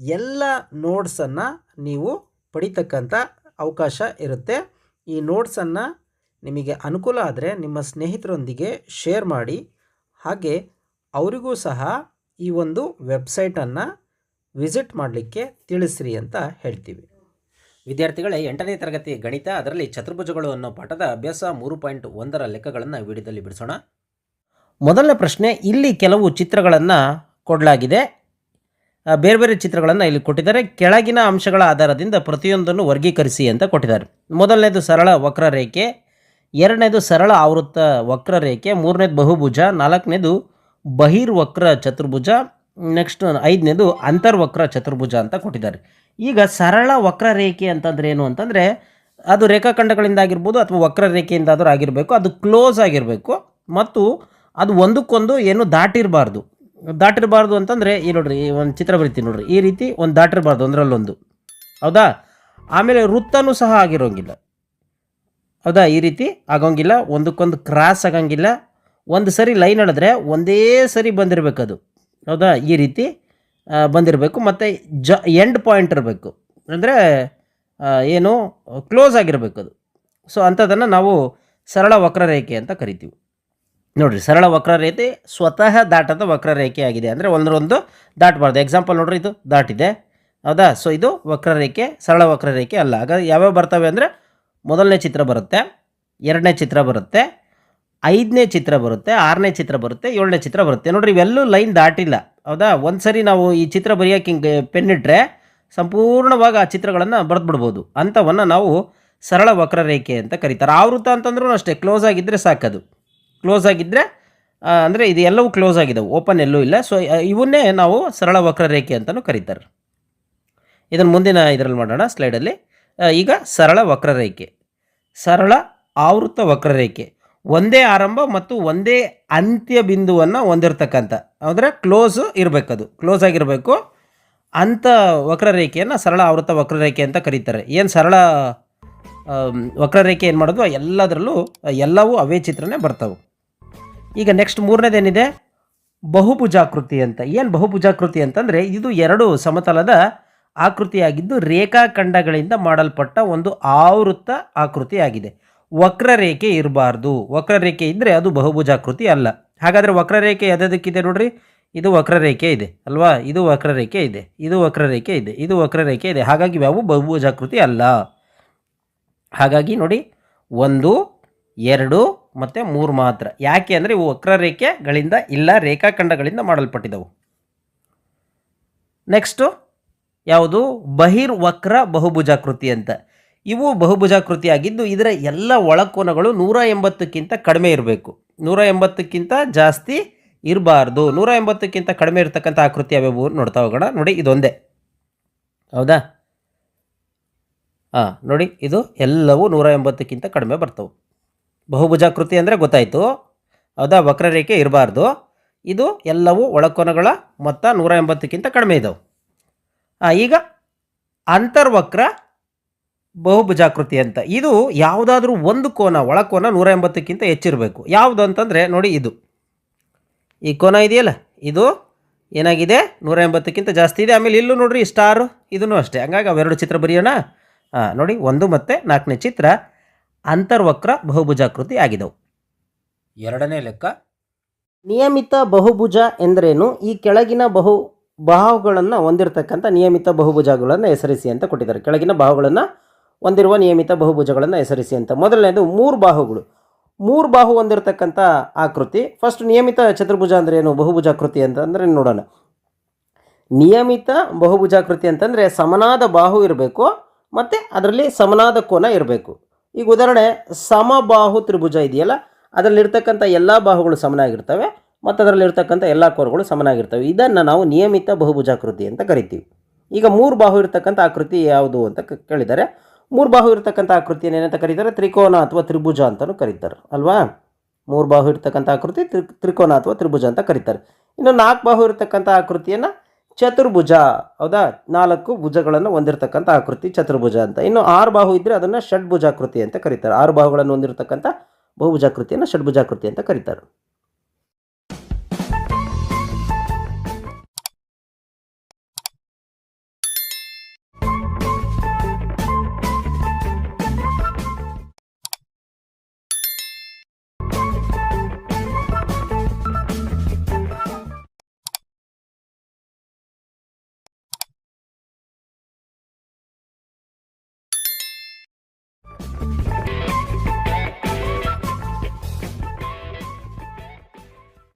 ಎಲ್ಲ ನೋಟ್ಸನ್ನು ನೀವು ಪಡಿತಕ್ಕಂಥ ಅವಕಾಶ ಇರುತ್ತೆ. ಈ ನೋಟ್ಸನ್ನು ನಿಮಗೆ ಅನುಕೂಲ ಆದರೆ ನಿಮ್ಮ ಸ್ನೇಹಿತರೊಂದಿಗೆ ಶೇರ್ ಮಾಡಿ. ಹಾಗೆ ಅವರಿಗೂ ಸಹ ಈ ಒಂದು ವೆಬ್ಸೈಟನ್ನು ವಿಸಿಟ್ ಮಾಡಲಿಕ್ಕೆ ತಿಳಿಸ್ರಿ ಅಂತ ಹೇಳ್ತೀವಿ. ವಿದ್ಯಾರ್ಥಿಗಳೇ, ಎಂಟನೇ ತರಗತಿ ಗಣಿತ, ಅದರಲ್ಲಿ ಚತುರ್ಭುಜಗಳು ಅನ್ನೋ ಪಾಠದ ಅಭ್ಯಾಸ ಮೂರು ಪಾಯಿಂಟ್ ಒಂದರ ಲೆಕ್ಕಗಳನ್ನು ವಿಡಿಯೋದಲ್ಲಿ ಬಿಡಿಸೋಣ. ಮೊದಲನೇ ಪ್ರಶ್ನೆ, ಇಲ್ಲಿ ಕೆಲವು ಚಿತ್ರಗಳನ್ನು ಕೊಡಲಾಗಿದೆ. ಬೇರೆ ಬೇರೆ ಚಿತ್ರಗಳನ್ನು ಇಲ್ಲಿ ಕೊಟ್ಟಿದ್ದಾರೆ. ಕೆಳಗಿನ ಅಂಶಗಳ ಆಧಾರದಿಂದ ಪ್ರತಿಯೊಂದನ್ನು ವರ್ಗೀಕರಿಸಿ ಅಂತ ಕೊಟ್ಟಿದ್ದಾರೆ. ಮೊದಲನೇದು ಸರಳ ವಕ್ರರೇಖೆ, ಎರಡನೇದು ಸರಳ ಆವೃತ್ತ ವಕ್ರರೇಖೆ, ಮೂರನೇದು ಬಹುಭುಜ, ನಾಲ್ಕನೇದು ಬಹಿರ್ವಕ್ರ ಚತುರ್ಭುಜ, ನೆಕ್ಸ್ಟ್ ಐದನೇದು ಅಂತರ್ವಕ್ರ ಚತುರ್ಭುಜ ಅಂತ ಕೊಟ್ಟಿದ್ದಾರೆ. ಈಗ ಸರಳ ವಕ್ರರೇಖೆ ಅಂತಂದ್ರೆ ಏನು ಅಂತಂದರೆ, ಅದು ರೇಖಾಖಂಡಗಳಿಂದ ಆಗಿರ್ಬೋದು ಅಥವಾ ವಕ್ರರೇಖೆಯಿಂದಾದರೂ ಆಗಿರಬೇಕು, ಅದು ಕ್ಲೋಸ್ ಆಗಿರಬೇಕು, ಮತ್ತು ಅದು ಒಂದಕ್ಕೊಂದು ಏನು ದಾಟಿರಬಾರ್ದು. ದಾಟಿರಬಾರ್ದು ಅಂತಂದರೆ, ಈ ನೋಡ್ರಿ, ಈ ಒಂದು ಚಿತ್ರ ಬರಿತೀನಿ ನೋಡ್ರಿ. ಈ ರೀತಿ ಒಂದು ದಾಟಿರಬಾರ್ದು ಅಲ್ಲೊಂದು ಹೌದಾ? ಆಮೇಲೆ ವೃತ್ತನೂ ಸಹ ಆಗಿರೋಂಗಿಲ್ಲ. ಹೌದಾ? ಈ ರೀತಿ ಆಗೋಂಗಿಲ್ಲ, ಒಂದಕ್ಕೊಂದು ಕ್ರಾಸ್ ಆಗೋಂಗಿಲ್ಲ. ಒಂದು ಸರಿ ಲೈನ್ ಎಳೆದ್ರೆ ಒಂದೇ ಸರಿ ಬಂದಿರಬೇಕು ಅದು ಹೌದಾ? ಈ ರೀತಿ ಬಂದಿರಬೇಕು. ಮತ್ತು ಜ ಎಂಡ್ ಪಾಯಿಂಟ್ ಇರಬೇಕು. ಅಂದರೆ ಏನು ಕ್ಲೋಸ್ ಆಗಿರಬೇಕು ಅದು ಸೊ ಅಂಥದ್ದನ್ನು ನಾವು ಸರಳ ವಕ್ರರೇಖೆ ಅಂತ ಕರಿತೀವಿ. ನೋಡಿರಿ, ಸರಳ ವಕ್ರರೇಖೆ ಸ್ವತಃ ದಾಟದ ವಕ್ರರೇಖೆ ಆಗಿದೆ ಅಂದರೆ ಒಂದರೊಂದು ದಾಟಬಾರ್ದು ಎಕ್ಸಾಂಪಲ್ ನೋಡ್ರಿ ಇದು ದಾಟಿದೆ ಹೌದಾ? ಸೊ ಇದು ವಕ್ರರೇಖೆ, ಸರಳ ವಕ್ರರೇಖೆ ಅಲ್ಲ. ಆಗ ಯಾವ್ಯಾವ ಬರ್ತವೆ ಅಂದರೆ ಮೊದಲನೇ ಚಿತ್ರ ಬರುತ್ತೆ, ಎರಡನೇ ಚಿತ್ರ ಬರುತ್ತೆ, ಐದನೇ ಚಿತ್ರ ಬರುತ್ತೆ, ಆರನೇ ಚಿತ್ರ ಬರುತ್ತೆ, ಏಳನೇ ಚಿತ್ರ ಬರುತ್ತೆ. ನೋಡ್ರಿ, ಇವೆಲ್ಲೂ ಲೈನ್ ದಾಟಿಲ್ಲ. ಹೌದಾ? ಒಂದು ಸರಿ ನಾವು ಈ ಚಿತ್ರ ಬರೆಯೋಕೆ ಹಿಂಗೆ ಪೆನ್ ಇಟ್ಟರೆ ಸಂಪೂರ್ಣವಾಗಿ ಆ ಚಿತ್ರಗಳನ್ನು ಬರೆದ್ಬಿಡ್ಬೋದು. ಅಂಥವನ್ನು ನಾವು ಸರಳ ವಕ್ರರೇಖೆ ಅಂತ ಕರೀತಾರೆ. ಆವೃತ ಅಂತಂದ್ರೂ ಅಷ್ಟೇ ಕ್ಲೋಸ್ ಆಗಿದ್ದರೆ ಸಾಕದು. ಕ್ಲೋಸ್ ಆಗಿದ್ದರೆ ಅಂದರೆ ಇದು ಎಲ್ಲವೂ ಕ್ಲೋಸ್ ಆಗಿದ್ದಾವೆ ಓಪನ್ ಎಲ್ಲೂ ಇಲ್ಲ. ಸೊ ಇವನ್ನೇ ನಾವು ಸರಳ ವಕ್ರರೇಖೆ ಅಂತಲೂ ಕರೀತಾರೆ. ಇದನ್ನು ಮುಂದಿನ ಇದರಲ್ಲಿ ಮಾಡೋಣ ಸ್ಲೈಡಲ್ಲಿ. ಈಗ ಸರಳ ವಕ್ರರೇಖೆ. ಸರಳ ಆವೃತ ವಕ್ರರೇಖೆ. ಒಂದೇ ಆರಂಭ ಮತ್ತು ಒಂದೇ ಅಂತ್ಯ ಬಿಂದುವನ್ನು ಹೊಂದಿರತಕ್ಕಂಥ ಅಂದರೆ ಕ್ಲೋಸು ಇರಬೇಕದು ಕ್ಲೋಸ್ ಆಗಿರಬೇಕು. ಅಂಥ ವಕ್ರರೇಖೆಯನ್ನು ಸರಳ ಆವೃತ ವಕ್ರರೇಖೆ ಅಂತ ಕರೀತಾರೆ. ಏನು ಸರಳ ವಕ್ರರೇಖೆ ಏನು ಮಾಡೋದು? ಎಲ್ಲದರಲ್ಲೂ ಎಲ್ಲವೂ ಅವೇ ಚಿತ್ರನೇ ಬರ್ತವೆ. ಈಗ ನೆಕ್ಸ್ಟ್ ಮೂರನೇದೇನಿದೆ? ಬಹುಭುಜಾಕೃತಿ ಅಂತ. ಏನು ಬಹುಭುಜಾಕೃತಿ ಅಂತಂದರೆ ಇದು ಎರಡು ಸಮತಲದ ಆಕೃತಿಯಾಗಿದ್ದು ರೇಖಾಖಂಡಗಳಿಂದ ಮಾಡಲ್ಪಟ್ಟ ಒಂದು ಆವೃತ್ತ ಆಕೃತಿಯಾಗಿದೆ. ವಕ್ರರೇಖೆ ಇರಬಾರ್ದು. ವಕ್ರರೇಖೆ ಇದ್ದರೆ ಅದು ಬಹುಭುಜಾಕೃತಿ ಅಲ್ಲ. ಹಾಗಾದರೆ ವಕ್ರರೇಖೆ ಯಾವುದಕ್ಕಿದೆ ನೋಡ್ರಿ? ಇದು ವಕ್ರರೇಖೆ ಇದೆ, ಅಲ್ವಾ? ಇದು ವಕ್ರರೇಖೆ ಇದೆ, ಇದು ವಕ್ರರೇಖೆ ಇದೆ, ಇದು ವಕ್ರರೇಖೆ ಇದೆ. ಹಾಗಾಗಿ ಇವ್ಯಾವು ಬಹುಭುಜಾಕೃತಿ ಅಲ್ಲ. ಹಾಗಾಗಿ ನೋಡಿ, ಒಂದು, ಎರಡು ಮತ್ತು ಮೂರು ಮಾತ್ರ. ಯಾಕೆ ಅಂದರೆ ಇವು ವಕ್ರರೇಖೆಗಳಿಂದ ಇಲ್ಲ ರೇಖಾಖಂಡಗಳಿಂದ ಮಾಡಲ್ಪಟ್ಟಿದ್ದವು ನೆಕ್ಸ್ಟು ಯಾವುದು? ಬಹಿರ್ವಕ್ರ ಬಹುಭುಜಾಕೃತಿ ಅಂತ. ಇವು ಬಹುಭುಜಾಕೃತಿ ಆಗಿದ್ದು ಇದರ ಎಲ್ಲ ಒಳಕೋನಗಳು ನೂರ ಎಂಬತ್ತಕ್ಕಿಂತ ಕಡಿಮೆ ಇರಬೇಕು. ನೂರ ಎಂಬತ್ತಕ್ಕಿಂತ ಜಾಸ್ತಿ ಇರಬಾರ್ದು. ನೂರ ಎಂಬತ್ತಕ್ಕಿಂತ ಕಡಿಮೆ ಇರತಕ್ಕಂಥ ಆಕೃತಿ ಯಾವ್ಯಾವು ನೋಡ್ತಾ ಹೋಗೋಣ. ನೋಡಿ, ಇದೊಂದೇ. ಹೌದಾ? ಹಾಂ ನೋಡಿ, ಇದು ಎಲ್ಲವೂ ನೂರ ಎಂಬತ್ತಕ್ಕಿಂತ ಕಡಿಮೆ ಬರ್ತವೆ. ಬಹುಭುಜಾಕೃತಿ ಅಂದರೆ ಗೊತ್ತಾಯಿತು. ಹೌದಾ ವಕ್ರರೇಖೆ ಇರಬಾರ್ದು. ಇದು ಎಲ್ಲವೂ ಒಳಕೋನಗಳ ಮೊತ್ತ ನೂರ ಎಂಬತ್ತಕ್ಕಿಂತ ಕಡಿಮೆ ಇದ್ದಾವೆ ಈಗ ಅಂತರ್ವಕ್ರ ಬಹುಭುಜಾಕೃತಿ ಅಂತ. ಇದು ಯಾವುದಾದ್ರೂ ಒಂದು ಕೋನ, ಒಳಕೋನ ನೂರ ಎಂಬತ್ತಕ್ಕಿಂತ ಹೆಚ್ಚಿರಬೇಕು. ಯಾವುದು ಅಂತಂದರೆ ನೋಡಿ ಇದು. ಈ ಕೋನ ಇದೆಯಲ್ಲ? ಇದು ಏನಾಗಿದೆ? ನೂರ ಎಂಬತ್ತಕ್ಕಿಂತ ಜಾಸ್ತಿ ಇದೆ. ಆಮೇಲೆ ಇಲ್ಲೂ ನೋಡಿರಿ ಸ್ಟಾರು ಇದನ್ನು ಅಷ್ಟೇ. ಹಂಗಾಗಿ ಅವೆರಡು ಚಿತ್ರ ಬರೆಯೋಣ. ನೋಡಿ, ಒಂದು ಮತ್ತು ನಾಲ್ಕನೇ ಚಿತ್ರ. ಅಂತರ್ವಕ್ರ ಬಹುಭುಜಾಕೃತಿ ಆಗಿದವು. ಎರಡನೇ ಲೆಕ್ಕ. ನಿಯಮಿತ ಬಹುಭುಜ ಎಂದರೇನು? ಈ ಕೆಳಗಿನ ಬಹು ಬಾಹುಗಳನ್ನು ಹೊಂದಿರತಕ್ಕಂಥ ನಿಯಮಿತ ಬಹುಭುಜಗಳನ್ನು ಹೆಸರಿಸಿ ಅಂತ ಕೊಟ್ಟಿದ್ದಾರೆ. ಕೆಳಗಿನ ಬಾಹುಗಳನ್ನು ಹೊಂದಿರುವ ನಿಯಮಿತ ಬಹುಭುಜಗಳನ್ನು ಹೆಸರಿಸಿ ಅಂತ. ಮೊದಲನೇದು ಮೂರು ಬಾಹುಗಳು. ಮೂರು ಬಾಹು ಹೊಂದಿರತಕ್ಕಂಥ ಆಕೃತಿ. ಫಸ್ಟ್ ನಿಯಮಿತ ಚತುರ್ಭುಜ ಅಂದರೆ ಏನು? ಬಹುಭುಜಾಕೃತಿ ಅಂತ ಅಂದರೆ ನೋಡೋಣ. ನಿಯಮಿತ ಬಹುಭುಜಾಕೃತಿ ಅಂತಂದರೆ ಸಮನಾದ ಬಾಹು ಇರಬೇಕು ಮತ್ತು ಅದರಲ್ಲಿ ಸಮನಾದ ಕೋನ ಇರಬೇಕು. ಈಗ ಉದಾಹರಣೆ, ಸಮಬಾಹು ತ್ರಿಭುಜ ಇದೆಯಲ್ಲ? ಅದರಲ್ಲಿರ್ತಕ್ಕಂಥ ಎಲ್ಲ ಬಾಹುಗಳು ಸಮನಾಗಿರ್ತವೆ ಮತ್ತು ಅದರಲ್ಲಿರ್ತಕ್ಕಂಥ ಎಲ್ಲ ಕೋರ್ಗಳು ಸಮನಾಗಿರ್ತವೆ. ಇದನ್ನು ನಾವು ನಿಯಮಿತ ಬಹುಭುಜಾಕೃತಿ ಅಂತ ಕರಿತೀವಿ. ಈಗ ಮೂರು ಬಾಹು ಇರತಕ್ಕಂಥ ಆಕೃತಿ ಯಾವುದು ಅಂತ ಕೇಳಿದರೆ, ಮೂರು ಬಾಹು ಇರತಕ್ಕಂಥ ಆಕೃತಿಯನ್ನು ಏನಂತ ಕರೀತಾರೆ? ತ್ರಿಕೋನ ಅಥವಾ ತ್ರಿಭುಜ ಅಂತಲೂ ಕರೀತಾರೆ, ಅಲ್ವಾ? ಮೂರು ಬಾಹು ಇರತಕ್ಕಂಥ ಆಕೃತಿ ತ್ರಿ ತ್ರಿಕೋನ ಅಥವಾ ತ್ರಿಭುಜ ಅಂತ ಕರೀತಾರೆ. ಇನ್ನು ನಾಲ್ಕು ಬಾಹು ಇರತಕ್ಕಂಥ ಆಕೃತಿಯನ್ನು ಚತುರ್ಭುಜ. ಹೌದಾ? ನಾಲ್ಕು ಭುಜಗಳನ್ನು ಹೊಂದಿರತಕ್ಕಂಥ ಆಕೃತಿ ಚತುರ್ಭುಜ ಅಂತ. ಇನ್ನು ಆರು ಬಾಹು ಇದ್ದರೆ ಅದನ್ನು ಷಡ್ಭುಜಾಕೃತಿ ಅಂತ ಕರೀತಾರೆ. ಆರು ಬಾಹುಗಳನ್ನು ಹೊಂದಿರತಕ್ಕಂಥ ಬಹುಭುಜಾಕೃತಿಯನ್ನು ಷಡ್ಭುಜಾಕೃತಿ ಅಂತ ಕರೀತಾರೆ.